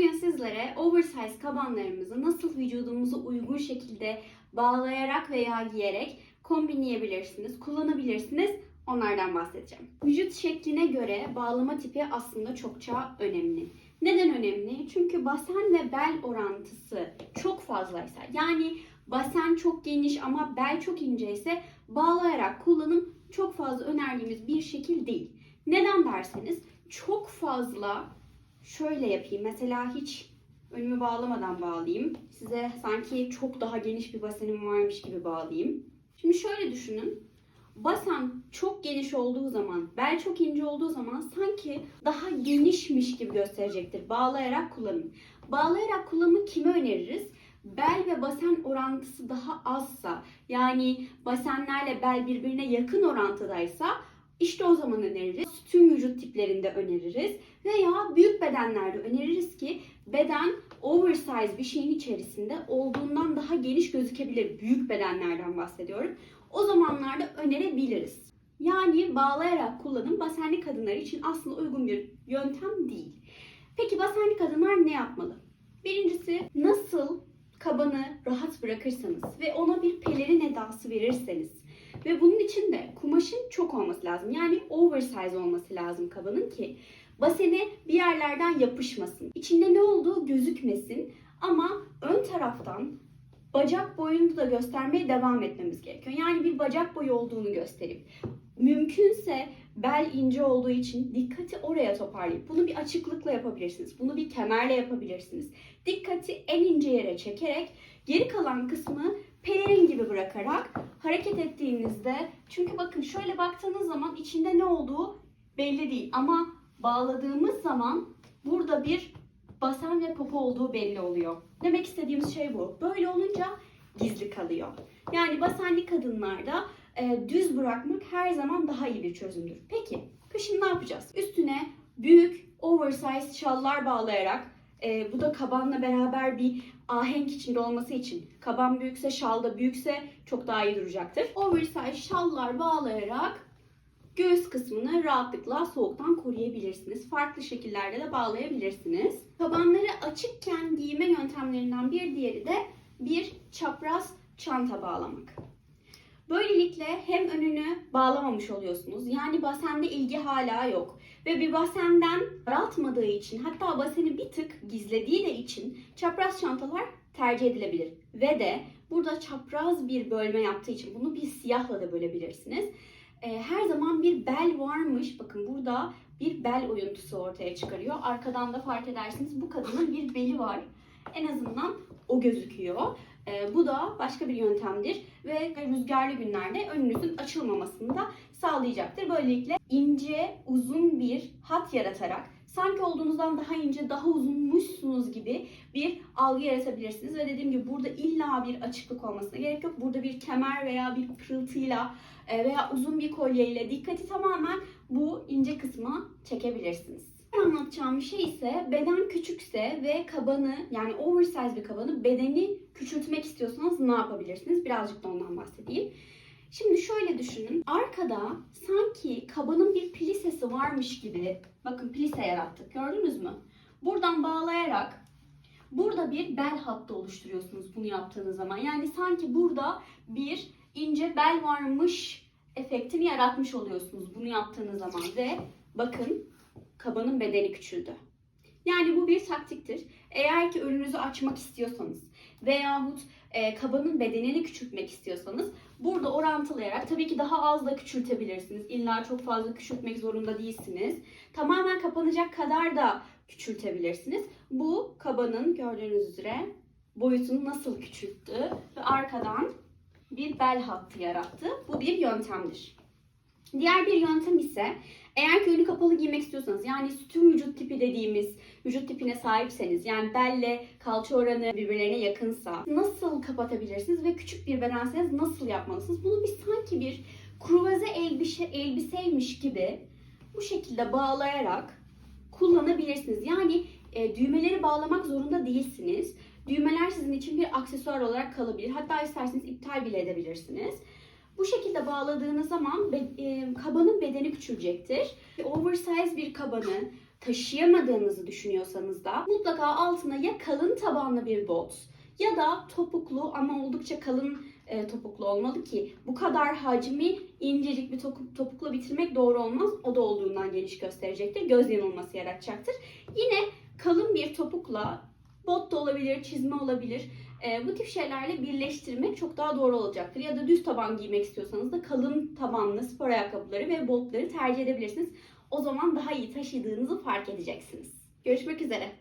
Bugün sizlere oversize kabanlarımızı nasıl vücudumuza uygun şekilde bağlayarak veya giyerek kombinleyebilirsiniz, kullanabilirsiniz. Onlardan bahsedeceğim. Vücut şekline göre bağlama tipi aslında çokça önemli. Neden önemli? Çünkü basen ve bel orantısı çok fazlaysa, yani basen çok geniş ama bel çok ince ise bağlayarak kullanım çok fazla önerdiğimiz bir şekil değil. Neden derseniz çok fazla şöyle yapayım. Mesela hiç önümü bağlamadan bağlayayım. Size sanki çok daha geniş bir basenim varmış gibi bağlayayım. Şimdi şöyle düşünün. Basen çok geniş olduğu zaman, bel çok ince olduğu zaman sanki daha genişmiş gibi gösterecektir. Bağlayarak kullanın. Bağlayarak kullanımı kime öneririz? Bel ve basen orantısı daha azsa, yani basenlerle bel birbirine yakın orantıdaysa işte o zaman öneririz. Tüm vücut tiplerinde öneririz. Veya büyük bedenlerde öneririz ki beden oversize bir şeyin içerisinde olduğundan daha geniş gözükebilir. Büyük bedenlerden bahsediyorum. O zamanlarda önerebiliriz. Yani bağlayarak kullanım basenli kadınlar için aslında uygun bir yöntem değil. Peki basenli kadınlar ne yapmalı? Birincisi nasıl kabanı rahat bırakırsanız ve ona bir pelerin edası verirseniz ve bunun için de kumaşın çok olması lazım. Yani oversize olması lazım kabanın ki basene bir yerlerden yapışmasın. İçinde ne olduğu gözükmesin ama ön taraftan bacak boyunu da göstermeye devam etmemiz gerekiyor. Yani bir bacak boyu olduğunu gösterip mümkünse bel ince olduğu için dikkati oraya toparlayıp bunu bir açıklıkla yapabilirsiniz. Bunu bir kemerle yapabilirsiniz. Dikkati en ince yere çekerek geri kalan kısmı pelerin gibi bırakarak hareket ettiğinizde çünkü bakın şöyle baktığınız zaman içinde ne olduğu belli değil ama bağladığımız zaman burada bir basen ve popo olduğu belli oluyor. Demek istediğimiz şey bu. Böyle olunca gizli kalıyor. Yani basenli kadınlarda e, düz bırakmak her zaman daha iyi bir çözümdür. Peki kışın ne yapacağız? Üstüne büyük oversize şallar bağlayarak e, bu da kabanla beraber bir ahenk içinde olması için kaban büyükse şal da büyükse çok daha iyi duracaktır. Oversize şallar bağlayarak göğüs kısmını rahatlıkla soğuktan koruyabilirsiniz. Farklı şekillerde de bağlayabilirsiniz. Tabanları açıkken giyme yöntemlerinden bir diğeri de bir çapraz çanta bağlamak. Böylelikle hem önünü bağlamamış oluyorsunuz. Yani basende ilgi hala yok. Ve bir basenden daraltmadığı için hatta baseni bir tık gizlediği de için çapraz çantalar tercih edilebilir. Ve de burada çapraz bir bölme yaptığı için bunu bir siyahla da bölebilirsiniz. Ee, her zaman bir bel varmış. Bakın burada bir bel oyuntusu ortaya çıkarıyor. Arkadan da fark edersiniz bu kadının bir beli var. En azından o gözüküyor. Ee, bu da başka bir yöntemdir ve rüzgarlı günlerde önünüzün açılmamasını da sağlayacaktır. Böylelikle ince, uzun bir hat yaratarak sanki olduğunuzdan daha ince, daha uzunmuşsunuz gibi bir algı yaratabilirsiniz. Ve dediğim gibi burada illa bir açıklık olmasına gerek yok. Burada bir kemer veya bir pırıltıyla e, veya uzun bir kolyeyle dikkati tamamen bu ince kısma çekebilirsiniz. Anlatacağım şey ise beden küçükse ve kabanı yani oversize bir kabanı bedeni küçültmek istiyorsanız ne yapabilirsiniz? Birazcık da ondan bahsedeyim. Şimdi şöyle düşünün. Arkada sanki kabanın bir plisesi varmış gibi bakın plise yarattık. Gördünüz mü? Buradan bağlayarak burada bir bel hattı oluşturuyorsunuz bunu yaptığınız zaman. Yani sanki burada bir ince bel varmış efektini yaratmış oluyorsunuz bunu yaptığınız zaman ve bakın kabanın bedeni küçüldü. Yani bu bir taktiktir. Eğer ki önünüzü açmak istiyorsanız veyahut e, kabanın bedenini küçültmek istiyorsanız burada orantılayarak tabii ki daha az da küçültebilirsiniz. İlla çok fazla küçültmek zorunda değilsiniz. Tamamen kapanacak kadar da küçültebilirsiniz. Bu kabanın gördüğünüz üzere boyutunu nasıl küçülttü ve arkadan bir bel hattı yarattı. Bu bir yöntemdir. Diğer bir yöntem ise eğer ki önü kapalı giymek istiyorsanız yani tüm vücut tipi dediğimiz vücut tipine sahipseniz yani belle kalça oranı birbirlerine yakınsa nasıl kapatabilirsiniz ve küçük bir bedenseniz nasıl yapmalısınız? Bunu bir sanki bir kruvaze elbise, elbiseymiş gibi bu şekilde bağlayarak kullanabilirsiniz. Yani e, düğmeleri bağlamak zorunda değilsiniz. Düğmeler sizin için bir aksesuar olarak kalabilir. Hatta isterseniz iptal bile edebilirsiniz. Bu şekilde bağladığınız zaman e, kabanın bedeni küçülecektir. Oversize bir kabanı taşıyamadığınızı düşünüyorsanız da mutlaka altına ya kalın tabanlı bir bot ya da topuklu ama oldukça kalın e, topuklu olmalı ki bu kadar hacmi incecik bir topu- topukla bitirmek doğru olmaz. O da olduğundan geniş gösterecektir. Göz yanılması yaratacaktır. Yine kalın bir topukla bot da olabilir, çizme olabilir. E, bu tip şeylerle birleştirmek çok daha doğru olacaktır. Ya da düz taban giymek istiyorsanız da kalın tabanlı spor ayakkabıları ve botları tercih edebilirsiniz. O zaman daha iyi taşıdığınızı fark edeceksiniz. Görüşmek üzere.